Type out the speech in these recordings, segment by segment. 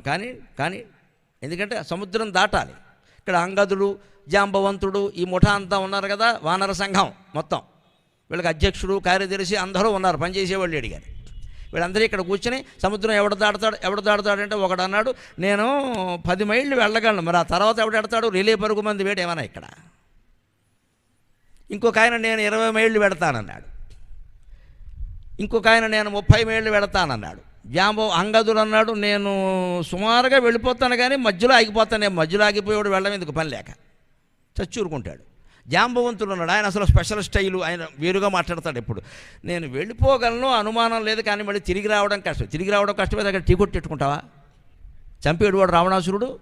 కానీ కానీ ఎందుకంటే సముద్రం దాటాలి. ఇక్కడ అంగదుడు జాంబవంతుడు ఈ ముఠా అంతా ఉన్నారు కదా వానర సంఘం మొత్తం. వీళ్ళకి అధ్యక్షుడు కార్యదర్శి అందరూ ఉన్నారు పనిచేసేవాళ్ళు అడిగారు. వీళ్ళందరూ ఇక్కడ కూర్చొని సముద్రం ఎవడు దాడతాడు ఎవడు దాడతాడు అంటే ఒకడు అన్నాడు నేను పది మైళ్ళు వెళ్ళగలను మరి ఆ తర్వాత ఎవడు ఎడతాడు రిలే పరుగు మంది వేడు ఏమన్నా ఇక్కడ? ఇంకొక ఆయన నేను ఇరవై మైళ్ళు పెడతానన్నాడు. ఇంకొక ఆయన నేను ముప్పై మైళ్ళు పెడతానన్నాడు. జాంబో అంగదుడు అన్నాడు నేను సుమారుగా వెళ్ళిపోతాను కానీ మధ్యలో ఆగిపోతాను. నేను మధ్యలో ఆగిపోయాడు వెళ్ళడం ఎందుకు? పని లేక. చచ్చూరుకుంటాడు. జాంబవంతుడు ఉన్నాడు ఆయన అసలు స్పెషల్ స్టైలు ఆయన వేరుగా మాట్లాడతాడు ఎప్పుడు. నేను వెళ్ళిపోగలను అనుమానం లేదు కానీ మళ్ళీ తిరిగి రావడం కష్టం. తిరిగి రావడం కష్టమే దగ్గర టీ కొట్టెట్టుకుంటావా చంపేడు వాడు రావణాసురుడు.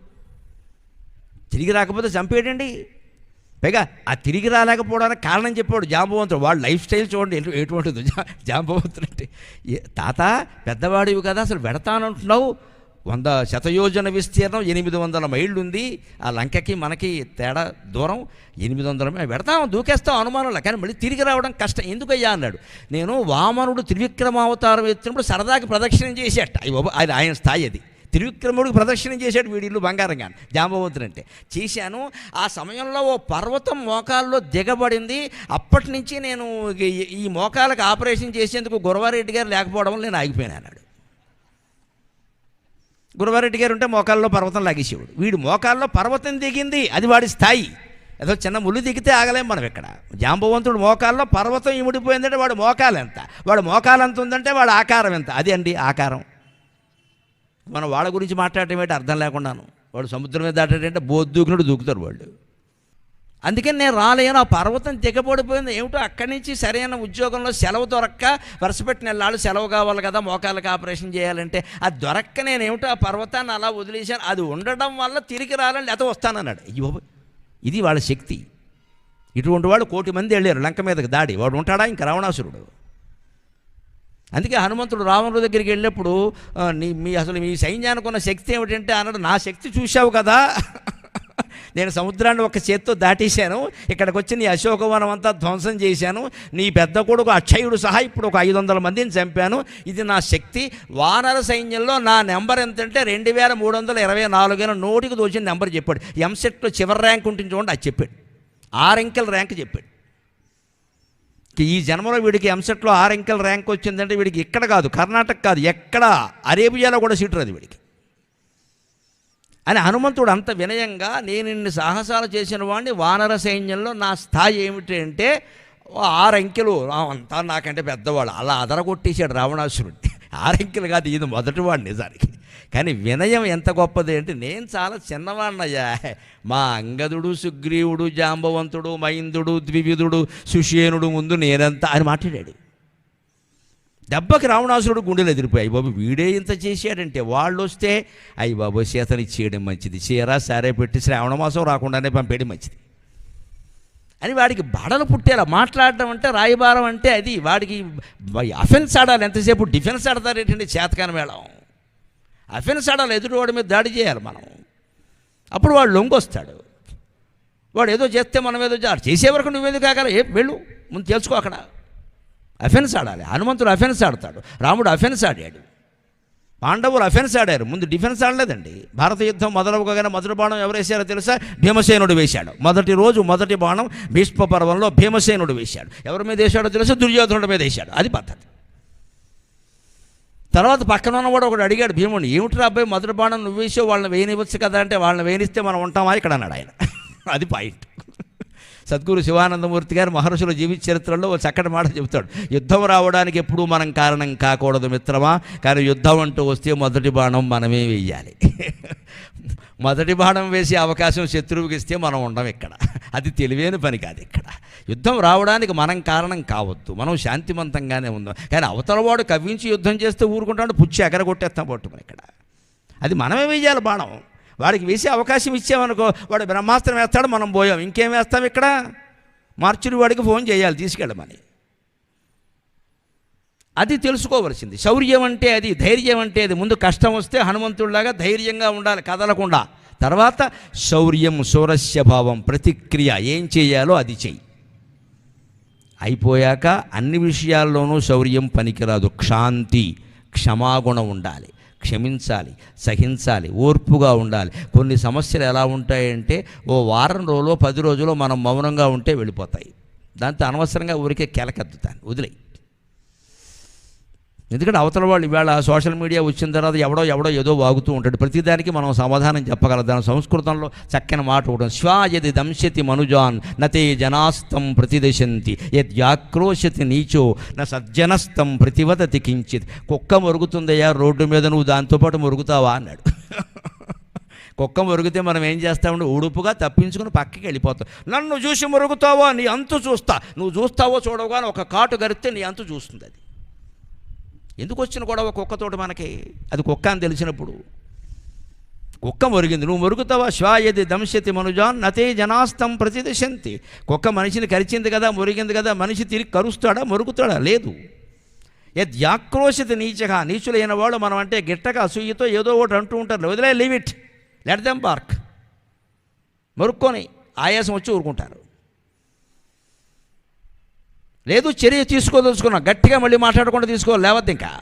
తిరిగి రాకపోతే చంపేడండి. పైగా ఆ తిరిగి రాలేకపోవడానికి కారణం చెప్పాడు జాంబవంతుడు. వాడు లైఫ్ స్టైల్ చూడండి ఎటు- ఎటువంటిది. జాంబవంతుడు అంటే తాత పెద్దవాడివి కదా అసలు పెడతానంటున్నావు. వంద శతయోజన విస్తీర్ణం ఎనిమిది వందల మైళ్ళు ఉంది ఆ లంకకి మనకి తేడా దూరం. ఎనిమిది వందల మైళ్ళు. పెడతాం దూకేస్తాం అనుమానంలో కానీ మళ్ళీ తిరిగి రావడం కష్టం. ఎందుకయ్యా అన్నాడు. నేను వామనుడు త్రివిక్రమావతారం ఎత్తినప్పుడు సరదాకి ప్రదక్షిణం చేసేట. అది ఆయన ఆయన స్థాయి అది. త్రివిక్రముడికి ప్రదక్షిణం చేశాడు వీడిల్లు బంగారం కానీ జాంబవంతుడు అంటే చేశాను. ఆ సమయంలో ఓ పర్వతం మోకాల్లో దిగబడింది. అప్పటి నుంచి నేను ఈ- ఈ మోకాలకు ఆపరేషన్ చేసేందుకు గురవారెడ్డి గారు లేకపోవడం నేను ఆగిపోయాను అన్నాడు. గురవారెడ్డి గారు ఉంటే మోకాల్లో పర్వతం లాగేసేవాడు. వీడు మోకాల్లో పర్వతం దిగింది. అది వాడి స్థాయి. ఏదో చిన్న ముళ్ళు దిగితే ఆగలేం మనం ఇక్కడ. జాంబవంతుడు మోకాల్లో పర్వతం ఇముడిపోయిందంటే వాడు మోకాలు ఎంత వాడు మోకాలు ఎంత ఉందంటే వాడు ఆకారం ఎంత? అది అండి ఆకారం? మనం వాళ్ళ గురించి మాట్లాడటం ఏంటి అర్థం లేకుండాను. వాడు సముద్రం మీద దాటాడంటే బోద్దూకునుడు దూకుతారు వాళ్ళు అందుకని నేను రాలేను ఆ పర్వతం దిగబడిపోయింది ఏమిటో అక్కడి నుంచి సరైన ఉద్యోగంలో సెలవు దొరక్క వరుసపెట్టిన వాళ్ళు సెలవు కావాలి కదా మోకాళ్ళకి ఆపరేషన్ చేయాలంటే. అది దొరక్క నేను ఏమిటో ఆ పర్వతాన్ని అలా వదిలేశాను. అది ఉండడం వల్ల తిరిగి రాలని లేకపోతే వస్తానన్నాడు అయ్యో ఇది వాళ్ళ శక్తి. ఇటువంటి వాళ్ళు కోటి మంది వెళ్ళారు లంక మీదకి దాడి. వాడు ఉంటాడా? ఇంకా రావణాసురుడు. అందుకే హనుమంతుడు రావణుడి దగ్గరికి వెళ్ళినప్పుడు నీ మీ అసలు మీ సైన్యానికి ఉన్న శక్తి ఏమిటంటే అన్నాడు నా శక్తి చూశావు కదా. నేను సముద్రాన్ని ఒక చేత్తో దాటేశాను. ఇక్కడికి వచ్చి నీ అశోకవనం అంతా ధ్వంసం చేశాను. నీ పెద్ద కొడుకు అక్షయుడు సహా ఇప్పుడు ఒక ఐదు వందల మందిని చంపాను. ఇది నా శక్తి. వానర సైన్యంలో నా నెంబర్ ఎంతంటే రెండు వేల మూడు వందల ఇరవై నాలుగైన నోటికి దోచిన నెంబర్ చెప్పాడు. ఎంసెట్లో చివరి ర్యాంక్ ఉంటుంది చూడండి అది చెప్పాడు. ఆరంకెల ర్యాంక్ చెప్పాడు. ఈ జన్మలో వీడికి ఎంసెట్లో ఆరు అంకెల ర్యాంక్ వచ్చిందంటే వీడికి ఇక్కడ కాదు కర్ణాటక కాదు ఎక్కడ? అరేబియాలో కూడా సీటు రాదు వీడికి. అని హనుమంతుడు అంత వినయంగా నేను ఇన్ని సాహసాలు చేసిన వాడిని వానర సైన్యంలో నా స్థాయి ఏమిటి అంటే ఆరంకెలు ఆరు అంకెలు అంతా నాకంటే పెద్దవాడు అలా అదరగొట్టేశాడు రావణాసురుడిని ఆరు అంకెలు కాదు ఇది మొదటివాడు నిజానికి. కానీ వినయం ఎంత గొప్పది అంటే నేను చాలా చిన్నవాడినయ్యా మా అంగదుడు సుగ్రీవుడు జాంబవంతుడు మైందుడు ద్వివిధుడు సుషేనుడు ముందు నేనంతా అని మాట్లాడాడు. దెబ్బకి రావణాసురుడు గుండెలు ఎదిరిపోయాయి బాబు వీడే ఇంత చేశాడంటే వాళ్ళు వస్తే అయ్యి బాబు సీతని చేయడం మంచిది. చీర సారే పెట్టి శ్రావణ మాసం రాకుండానే పంపేయడం మంచిది. అని వాడికి బడలు పుట్టేలా మాట్లాడడం అంటే రాయబారం అంటే అది. వాడికి అఫెన్స్ ఆడాలి. ఎంతసేపు డిఫెన్స్ ఆడతారేటండి చేతకాని మేళం. అఫెన్స్ ఆడాలి ఎదుటి మీద దాడి చేయాలి మనం. అప్పుడు వాడు లొంగొస్తాడు. వాడు ఏదో చేస్తే మనం ఏదో చే- చేసే వరకు నువ్వేది కాగల ఏ వెళ్ళు ముందు తెలుసుకో అక్కడ. అఫెన్స్ ఆడాలి హనుమంతుడు అఫెన్స్ ఆడతాడు రాముడు అఫెన్స్ ఆడాడు పాండవులు అఫెన్స్ ఆడారు ముందు డిఫెన్స్ ఆడలేదండి. భారత యుద్ధం మొదలవగానే మొదటి బాణం ఎవరు వేశారో తెలుసా? భీమసేనుడు వేశాడు. మొదటి రోజు మొదటి బాణం భీష్మ పర్వంలో భీమసేనుడు వేశాడు. ఎవరి మీద వేశాడో తెలుసా? దుర్యోధనుడి మీద వేశాడు. అది పద్ధతి. తర్వాత పక్కన ఉన్నవాడు ఒకడు అడిగాడు భీముడిని ఏమిటి అబ్బాయి మొదటి బాణం నువ్వు వేసావు? వాళ్ళని వేయనివ్వచ్చు కదా అంటే వాళ్ళని వేయనిస్తే మనం ఉంటామా? ఇక్కడ అన్నాడు ఆయన. అది పాయింట్. సద్గురు శివానందమూర్తి గారు మహర్షుల జీవిత చరిత్రలో ఒక చక్కటి మాట చెబుతాడు. యుద్ధం రావడానికి ఎప్పుడూ మనం కారణం కాకూడదు మిత్రమా కానీ యుద్ధం అంటూ వస్తే మొదటి బాణం మనమే వేయాలి. మొదటి బాణం వేసే అవకాశం శత్రువుకి ఇస్తే మనం ఉండం ఇక్కడ. అది తెలివైన పని కాదు ఇక్కడ. యుద్ధం రావడానికి మనం కారణం కావద్దు. మనం శాంతివంతంగానే ఉందాం. కానీ అవతల వాడు కవ్వించి యుద్ధం చేస్తే ఊరుకుంటాడు పుచ్చి ఎగర కొట్టేస్తాం పట్టుకుని ఇక్కడ. అది మనమే వేయాలి బాణం. వాడికి వేసే అవకాశం ఇచ్చామనుకో వాడు బ్రహ్మాస్త్రం వేస్తాడు మనం పోయాం. ఇంకేం వేస్తాం ఇక్కడ? మార్చుడి వాడికి ఫోన్ చేయాలి తీసుకెళ్ళమని. అది తెలుసుకోవలసింది. శౌర్యం అంటే అది ధైర్యం అంటే అది. ముందు కష్టం వస్తే హనుమంతుడిలాగా ధైర్యంగా ఉండాలి కదలకుండా. తర్వాత శౌర్యం సౌరస్య భావం ప్రతిక్రియ ఏం చేయాలో అది చెయ్యి. అయిపోయాక అన్ని విషయాల్లోనూ శౌర్యం పనికిరాదు. క్షాంతి క్షమాగుణం ఉండాలి. క్షమించాలి సహించాలి ఓర్పుగా ఉండాలి. కొన్ని సమస్యలు ఎలా ఉంటాయంటే ఓ వారం రోజులో పది రోజుల్లో మనం మౌనంగా ఉంటే వెళ్ళిపోతాయి. దాంతో అనవసరంగా ఊరికే కెలకెత్తుతాను. వదిలేయి. ఎందుకంటే అవతల వాళ్ళు ఇవాళ సోషల్ మీడియా వచ్చిన తర్వాత ఎవడో ఎవడో ఏదో వాగుతూ ఉంటాడు. ప్రతిదానికి మనం సమాధానం చెప్పగలం. సంస్కృతంలో చక్కని మాట ఒకటి శ్వాయది దంశతి మనుజాన్ నతే జనాస్తం ప్రతిదశంతి. యద్యాక్రోశతి నీచో న సజ్జనస్తం ప్రతివదతి కించిత్. కుక్క మొరుగుతుందయ్యా రోడ్డు మీద నువ్వు దాంతోపాటు మొరుగుతావా అన్నాడు. కుక్క మురిగితే మనం ఏం చేస్తామంటే ఉడుపుగా తప్పించుకుని పక్కకి వెళ్ళిపోతాం. నన్ను చూసి మురుగుతావో? నీ అంతు చూస్తా. నువ్వు చూస్తావో చూడవుగానే ఒక కాటు గరిస్తే నీ అంతు చూస్తుంది అది. ఎందుకు వచ్చిన గొడవ కుక్కతోటి మనకి? అది కుక్క అని తెలిసినప్పుడు. కుక్క మురిగింది నువ్వు మురుగుతావా? శ్వాయది దంశతి మనుజాన్ నతే జనాస్తం ప్రతిదశంతి. కుక్క మనిషిని కరిచింది కదా మురిగింది కదా మనిషి తిరిగి కరుస్తాడా మురుగుతాడా? లేదు. యద్యాక్రోశిత నీచగా నీచులైన వాళ్ళు మనం అంటే గిట్టగా అసూయతో ఏదో ఒకటి అంటూ ఉంటారు. వదిలే leave it let them bark మొరుక్కొని ఆయాసం వచ్చి ఊరుకుంటారు. లేదు చర్య తీసుకోదలుచుకున్నా గట్టిగా మళ్ళీ మాట్లాడకుండా తీసుకోవాలి లేవద్దు ఇంకా.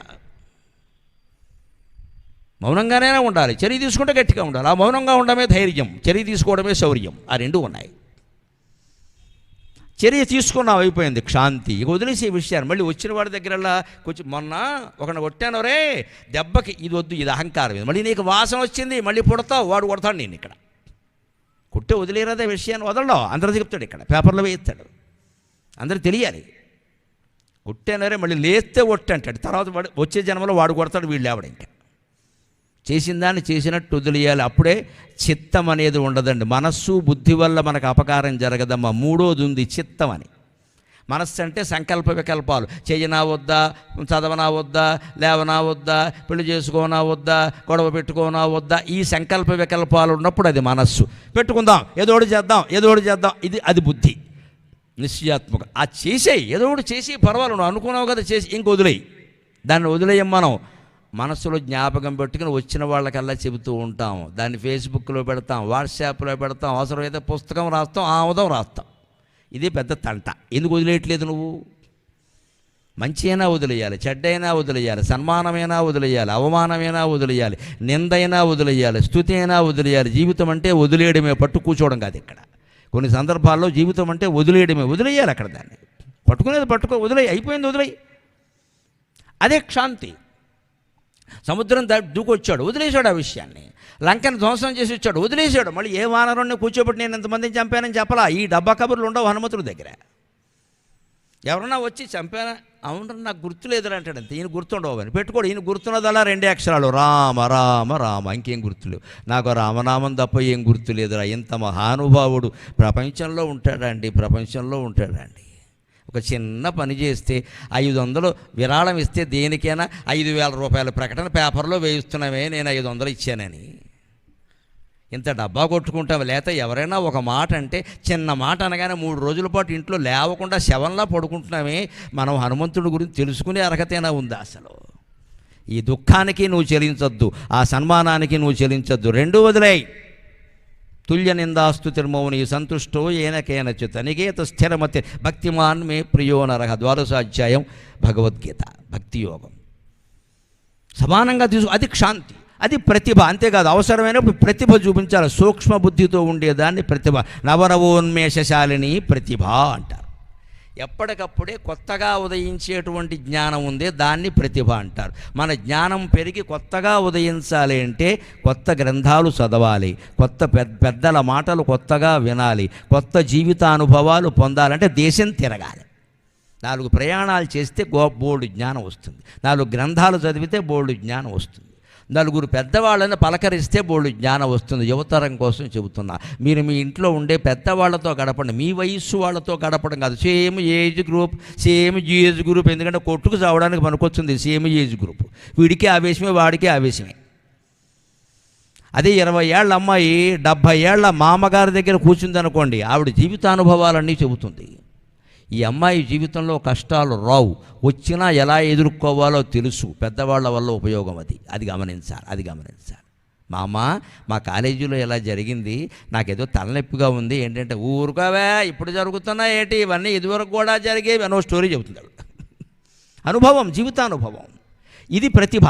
మౌనంగానే ఉండాలి. చర్య తీసుకుంటే గట్టిగా ఉండాలి. ఆ మౌనంగా ఉండడమే ధైర్యం చర్య తీసుకోవడమే శౌర్యం. ఆ రెండు ఉన్నాయి. చర్య తీసుకున్నావు అయిపోయింది. క్షాంతి. ఇక వదిలేసే విషయాన్ని. మళ్ళీ వచ్చిన వాడి దగ్గరలా కొంచెం మొన్న ఒకరిని కొట్టాను రే దెబ్బకి ఇది వద్దు ఇది అహంకారం ఇది. మళ్ళీ నీకు వాసన వచ్చింది మళ్ళీ పుడతావు వాడు కొడతాడు నేను ఇక్కడ. కొట్టే వదిలేరదే విషయాన్ని వదలడం. అందరూ చెప్తాడు ఇక్కడ. పేపర్లో వేయిస్తాడు అందరూ తెలియాలి. కొట్టానరే మళ్ళీ లేస్తే ఒట్టు అంటాడు. తర్వాత వాడు వచ్చే జన్మలో వాడు కొడతాడు వీళ్ళు లేవడం చేసిన దాన్ని చేసినట్టు వదిలేయాలి. అప్పుడే చిత్తం అనేది ఉండదండి. మనస్సు బుద్ధి వల్ల మనకు అపకారం జరగదమ్మా. మూడోది ఉంది చిత్తం అని. మనస్సు అంటే సంకల్ప వికల్పాలు. చేయనా వద్దా చదవనా వద్దా లేవనా వద్దా పెళ్ళి చేసుకోనా వద్దా గొడవ పెట్టుకోనా వద్దా ఈ సంకల్ప వికల్పాలు ఉన్నప్పుడు అది మనస్సు. పెట్టుకుందాం ఏదోడు చేద్దాం ఏదోడు చేద్దాం. ఇది అది బుద్ధి. నిశ్చయాత్మక. ఆ చేసేయి ఏదో ఒకటి చేసి పర్వాలేదు నువ్వు అనుకున్నావు కదా చేసి ఇంక వదిలేయి. దాన్ని వదిలేయం మనం. మనసులో జ్ఞాపకం పెట్టుకుని వచ్చిన వాళ్ళకల్లా చెబుతూ ఉంటాం దాన్ని ఫేస్బుక్లో పెడతాం వాట్సాప్లో పెడతాం అవసరమైతే పుస్తకం రాస్తాం ఆముదం రాస్తాం. ఇది పెద్ద తంట. ఎందుకు వదిలేయట్లేదు నువ్వు? మంచి అయినా వదిలేయాలి చెడ్డైనా వదిలేయాలి సన్మానమైనా వదిలేయాలి అవమానమైనా వదిలేయాలి నిందైనా వదిలేయాలి స్థుతి అయినా వదిలేయాలి జీవితం అంటే వదిలేయడమే పట్టు కూర్చోవడం కాదు ఇక్కడ. కొన్ని సందర్భాల్లో జీవితం అంటే వదిలేయడమే. వదిలేయాలి అక్కడ దాన్ని. పట్టుకునేది పట్టుకో వదిలేయి. అయిపోయింది వదిలేయి. అదే క్షాంతి. సముద్రం దూకొచ్చాడు వదిలేశాడు ఆ విషయాన్ని. లంకను ధ్వంసం చేసి వచ్చాడు వదిలేశాడు. మళ్ళీ ఏ వానరుణ్ణి కూర్చోబెట్టి నేను ఎంతమందిని చంపానని చెప్పలా? ఈ డబ్బా కబుర్లు ఉండవు హనుమంతుడి దగ్గర. ఎవరన్నా వచ్చి చంపానా అవును నాకు గుర్తులేదురా అంటాడు అంతే. ఈయన గుర్తుండవు అని పెట్టుకోడు ఈయన గుర్తున్నదలా రెండే అక్షరాలు. రామ రామ రామ ఇంకేం గుర్తులేవు. నాకు రామనామం తప్ప ఏం గుర్తులేదురా. ఇంత మహానుభావుడు. ప్రపంచంలో ఉంటాడండి ప్రపంచంలో ఉంటాడండి. ఒక చిన్న పని చేస్తే ఐదు వందలు విరాళం ఇస్తే దేనికైనా ఐదు వేల రూపాయల ప్రకటన పేపర్లో వేయిస్తున్నామే నేను ఐదు వందలు ఇచ్చానని. ఇంత డబ్బా కొట్టుకుంటాం లేకపోతే ఎవరైనా ఒక మాట అంటే చిన్న మాట అనగానే మూడు రోజుల పాటు ఇంట్లో లేవకుండా శవంలా పడుకుంటున్నామే. మనం హనుమంతుడి గురించి తెలుసుకునే అర్హతైనా ఉందా అసలు? ఈ దుఃఖానికి నువ్వు చెల్లించొద్దు ఆ సన్మానానికి నువ్వు చెల్లించొద్దు రెండు వదిలేయి. తుల్య నిందాస్తు తిరుమౌని సంతుష్టో ఏనకేన చిత నికేత స్థిరమతి భక్తిమాన్ మే ప్రియో నరహ ద్వాదశాధ్యాయం భగవద్గీత భక్తియోగం. సమానంగా తీసు అది క్షాంతి. అది ప్రతిభ అంతేకాదు అవసరమైనప్పుడు ప్రతిభ చూపించాలి. సూక్ష్మ బుద్ధితో ఉండేదాన్ని ప్రతిభ. నవనవోన్మేషశాలిని ప్రతిభ అంటారు. ఎప్పటికప్పుడే కొత్తగా ఉదయించేటువంటి జ్ఞానం ఉంది దాన్ని ప్రతిభ అంటారు. మన జ్ఞానం పెరిగి కొత్తగా ఉదయించాలి అంటే కొత్త గ్రంథాలు చదవాలి కొత్త పెద్ద పెద్దల మాటలు కొత్తగా వినాలి కొత్త జీవితానుభవాలు పొందాలంటే దేశం తిరగాలి. నాలుగు ప్రయాణాలు చేస్తే గో బోర్డు జ్ఞానం వస్తుంది. నాలుగు గ్రంథాలు చదివితే బోర్డు జ్ఞానం వస్తుంది. నలుగురు పెద్దవాళ్ళని పలకరిస్తే బోళ్ళు జ్ఞానం వస్తుంది. యువతరం కోసం చెబుతున్నా. మీరు మీ ఇంట్లో ఉండే పెద్దవాళ్ళతో గడపండి. మీ వయస్సు వాళ్ళతో గడపడం కాదు. Same age group same age group. ఎందుకంటే కొట్టుకు చావడానికి పనికొచ్చింది సేమ్ ఏజ్ గ్రూప్. వీడికి ఆవేశమే వాడికి ఆవేశమే. అదే ఇరవై ఏళ్ళ అమ్మాయి డెబ్భై ఏళ్ళ మామగారి దగ్గర కూర్చుందనుకోండి ఆవిడ జీవితానుభవాలన్నీ చెబుతుంది. ఈ అమ్మాయి జీవితంలో కష్టాలు రావు. వచ్చినా ఎలా ఎదుర్కోవాలో తెలుసు. పెద్దవాళ్ళ వల్ల ఉపయోగం అది. అది గమనించాలి. అది గమనించాలి. మా అమ్మ మా కాలేజీలో ఇలా జరిగింది. నాకేదో తలనొప్పిగా ఉంది. ఏంటంటే ఊరుకోవే ఇప్పుడు జరుగుతున్నాయి ఏంటి? ఇవన్నీ ఇదివరకు కూడా జరిగేవి. అనో స్టోరీ చెబుతుంది అనుభవం జీవితానుభవం. ఇది ప్రతిభ.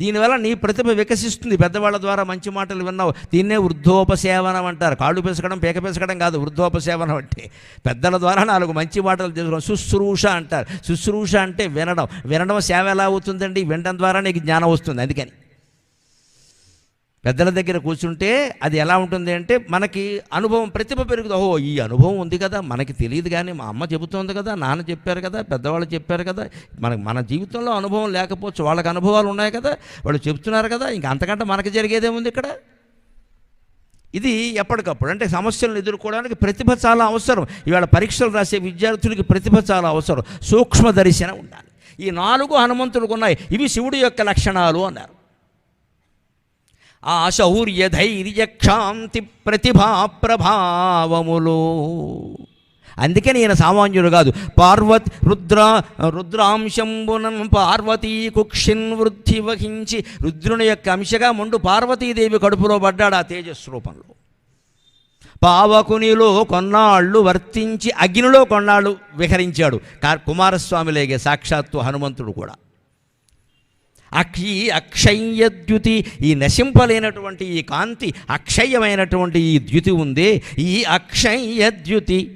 దీనివల్ల నీ ప్రతిభ వికసిస్తుంది. పెద్దవాళ్ళ ద్వారా మంచి మాటలు విన్నావు. దీన్నే వృద్ధోపసేవనం అంటారు. కాళ్ళు పెసకడం పేక పెసకడం కాదు వృద్ధోపసేవనం అంటే. పెద్దల ద్వారా నాలుగు మంచి మాటలు తెలుసుకోవడం శుశ్రూష అంటారు. శుశ్రూష అంటే వినడం. వినడం సేవ ఎలా అవుతుందండి? వినడం ద్వారా నీకు జ్ఞానం వస్తుంది. అందుకని పెద్దల దగ్గర కూర్చుంటే అది ఎలా ఉంటుంది అంటే మనకి అనుభవం ప్రతిభ పెరుగుతుంది ఓహో ఈ అనుభవం ఉంది కదా మనకి తెలియదు కానీ మా అమ్మ చెబుతోంది కదా నాన్న చెప్పారు కదా పెద్దవాళ్ళు చెప్పారు కదా మనకి మన జీవితంలో అనుభవం లేకపోవచ్చు వాళ్ళకి అనుభవాలు ఉన్నాయి కదా వాళ్ళు చెప్తున్నారు కదా ఇంకా అంతకంటే మనకి జరిగేదేముంది ఇక్కడ. ఇది ఎప్పటికప్పుడు అంటే సమస్యలను ఎదుర్కోవడానికి ప్రతిభ చాలా అవసరం. ఇవాళ పరీక్షలు రాసే విద్యార్థులకి ప్రతిభ చాలా అవసరం. సూక్ష్మ దర్శనం ఉండాలి. ఈ నాలుగు హనుమంతులకు ఉన్నాయి. ఇవి శివుడి యొక్క లక్షణాలు అన్నారు. ఆ శౌర్య ధైర్య క్షాంతి ప్రతిభా ప్రభావములు. అందుకే నేను సామాన్యుడు కాదు. పార్వతి రుద్ర రుద్రాంశంబునం పార్వతీ కుక్షిన్ వృద్ధి వహించి రుద్రుని యొక్క అంశగా ముందు పార్వతీదేవి కడుపులో పడ్డాడు ఆ తేజస్సు రూపంలో. పావకునిలో కొన్నాళ్ళు వర్తించి అగ్నిలో కొన్నాళ్ళు విహరించాడు. కుమారస్వామి కుమారస్వామిలేగే సాక్షాత్తు హనుమంతుడు కూడా. అక్షి అక్షయ్యద్యుతి. ఈ నశింపలేనటువంటి ఈ కాంతి అక్షయమైనటువంటి ఈ ద్యుతి ఉంది. ఈ అక్షయ్యద్యుతి.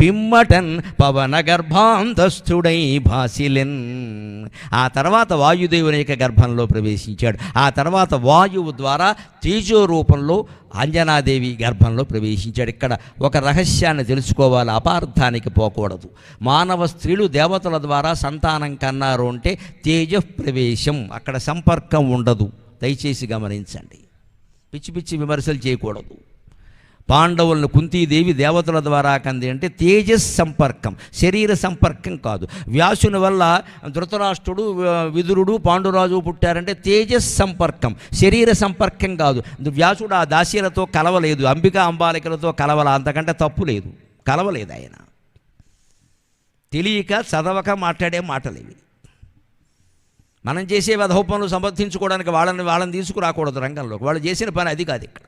పిమ్మటన్ పవన గర్భాంతస్థుడై భాసిలెన్. ఆ తర్వాత వాయుదేవుని యొక్క గర్భంలో ప్రవేశించాడు. ఆ తర్వాత వాయువు ద్వారా తేజో రూపంలో అంజనాదేవి గర్భంలో ప్రవేశించాడు. ఇక్కడ ఒక రహస్యాన్ని తెలుసుకోవాలి. అపార్థానికి పోకూడదు. మానవ స్త్రీలు దేవతల ద్వారా సంతానం కన్నారు అంటే తేజ ప్రవేశం అక్కడ సంపర్కం ఉండదు. దయచేసి గమనించండి. పిచ్చి పిచ్చి విమర్శలు చేయకూడదు. పాండవులను కుంతీదేవి దేవతల ద్వారా కంది అంటే తేజస్ సంపర్కం శరీర సంపర్కం కాదు. వ్యాసుని వల్ల ధృతరాష్ట్రుడు విదురుడు పాండురాజు పుట్టారంటే తేజస్ సంపర్కం శరీర సంపర్కం కాదు. వ్యాసుడు ఆ దాసీలతో కలవలేదు అంబికా అంబాలికలతో కలవల అంతకంటే తప్పు లేదు కలవలేదు ఆయన. తెలియక చదవక మాట్లాడే మాటలేవి. మనం చేసే వధవ పనులు సమర్థించుకోవడానికి వాళ్ళని వాళ్ళని తీసుకురాకూడదు రంగంలోకి. వాళ్ళు చేసిన పని అది కాదు ఇక్కడ.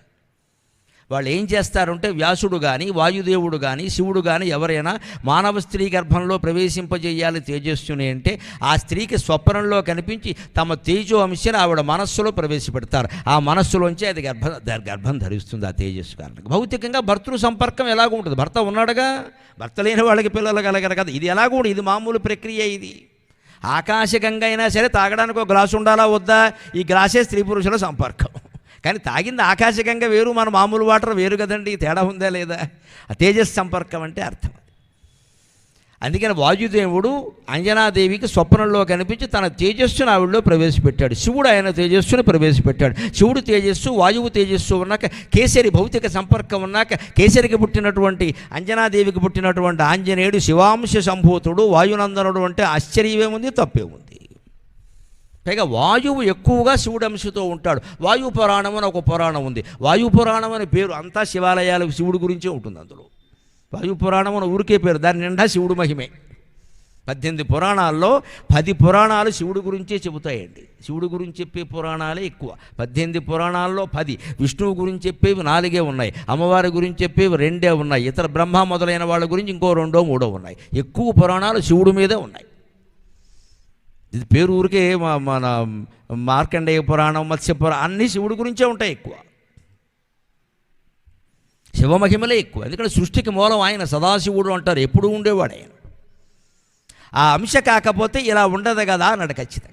వాళ్ళు ఏం చేస్తారంటే వ్యాసుడు కానీ వాయుదేవుడు కానీ శివుడు కానీ ఎవరైనా మానవ స్త్రీ గర్భంలో ప్రవేశింపజేయాలి తేజస్సుని అంటే ఆ స్త్రీకి స్వప్నంలో కనిపించి తమ తేజో అంశను ఆవిడ మనస్సులో ప్రవేశపెడతారు. ఆ మనస్సులోంచి అది గర్భ గర్భం ధరిస్తుంది ఆ తేజస్సు కారణంగా. భౌతికంగా భర్తృ సంపర్కం ఎలాగ ఉంటుంది? భర్త ఉన్నాడుగా? భర్త లేని వాళ్ళకి పిల్లలు కలగరు కదా? ఇది ఎలాగ ఉంటుంది ఇది మామూలు ప్రక్రియ ఇది. ఆకాశగంగా అయినా సరే తాగడానికి ఒక గ్లాసు ఉండాలా వద్దా? ఈ గ్లాసే స్త్రీ పురుషుల సంపర్కం. కానీ తాగింది ఆకాశగంగా వేరు మన మామూలు వాటర్ వేరు కదండి తేడా ఉందా లేదా? ఆ తేజస్ సంపర్కం అంటే అర్థం అందుకని వాయుదేవుడు అంజనాదేవికి స్వప్నంలో కనిపించి తన తేజస్సును ఆవిడలో ప్రవేశపెట్టాడు. శివుడు ఆయన తేజస్సును ప్రవేశపెట్టాడు. శివుడు తేజస్సు వాయువు తేజస్సు ఉన్నాక కేసరి భౌతిక సంపర్కం ఉన్నాక కేసరికి పుట్టినటువంటి అంజనాదేవికి పుట్టినటువంటి ఆంజనేయుడు శివాంశ సంభూతుడు వాయునందనుడు అంటే ఆశ్చర్యమేముంది తప్పేముంది? పైగా వాయువు ఎక్కువగా శివుడంశతో ఉంటాడు. వాయు పురాణం అని ఒక పురాణం ఉంది. వాయు పురాణం అనే పేరు అంతా శివాలయాలకు శివుడు గురించే ఉంటుంది అందులో. వాయు పురాణం అని ఊరికే పేరు. దాని నిండా శివుడు మహిమే. పద్దెనిమిది పురాణాల్లో పది పురాణాలు శివుడి గురించే చెబుతాయండి. శివుడి గురించి చెప్పే పురాణాలే ఎక్కువ. పద్దెనిమిది పురాణాల్లో పది. విష్ణువు గురించి చెప్పేవి నాలుగే ఉన్నాయి. అమ్మవారి గురించి చెప్పేవి రెండే ఉన్నాయి. ఇతర బ్రహ్మ మొదలైన వాళ్ళ గురించి ఇంకో రెండో మూడో ఉన్నాయి. ఎక్కువ పురాణాలు శివుడి మీదే ఉన్నాయి. ఇది పేరు ఊరికే మన మార్కండేయ పురాణం మత్స్య పురాణం అన్నీ శివుడి గురించే ఉంటాయి ఎక్కువ. శివమహిమలే ఎక్కువ. ఎందుకంటే సృష్టికి మూలం ఆయన సదాశివుడు అంటారు. ఎప్పుడు ఉండేవాడు ఆయన. ఆ అంశ కాకపోతే ఇలా ఉండదు కదా అన్నాడు ఖచ్చితంగా.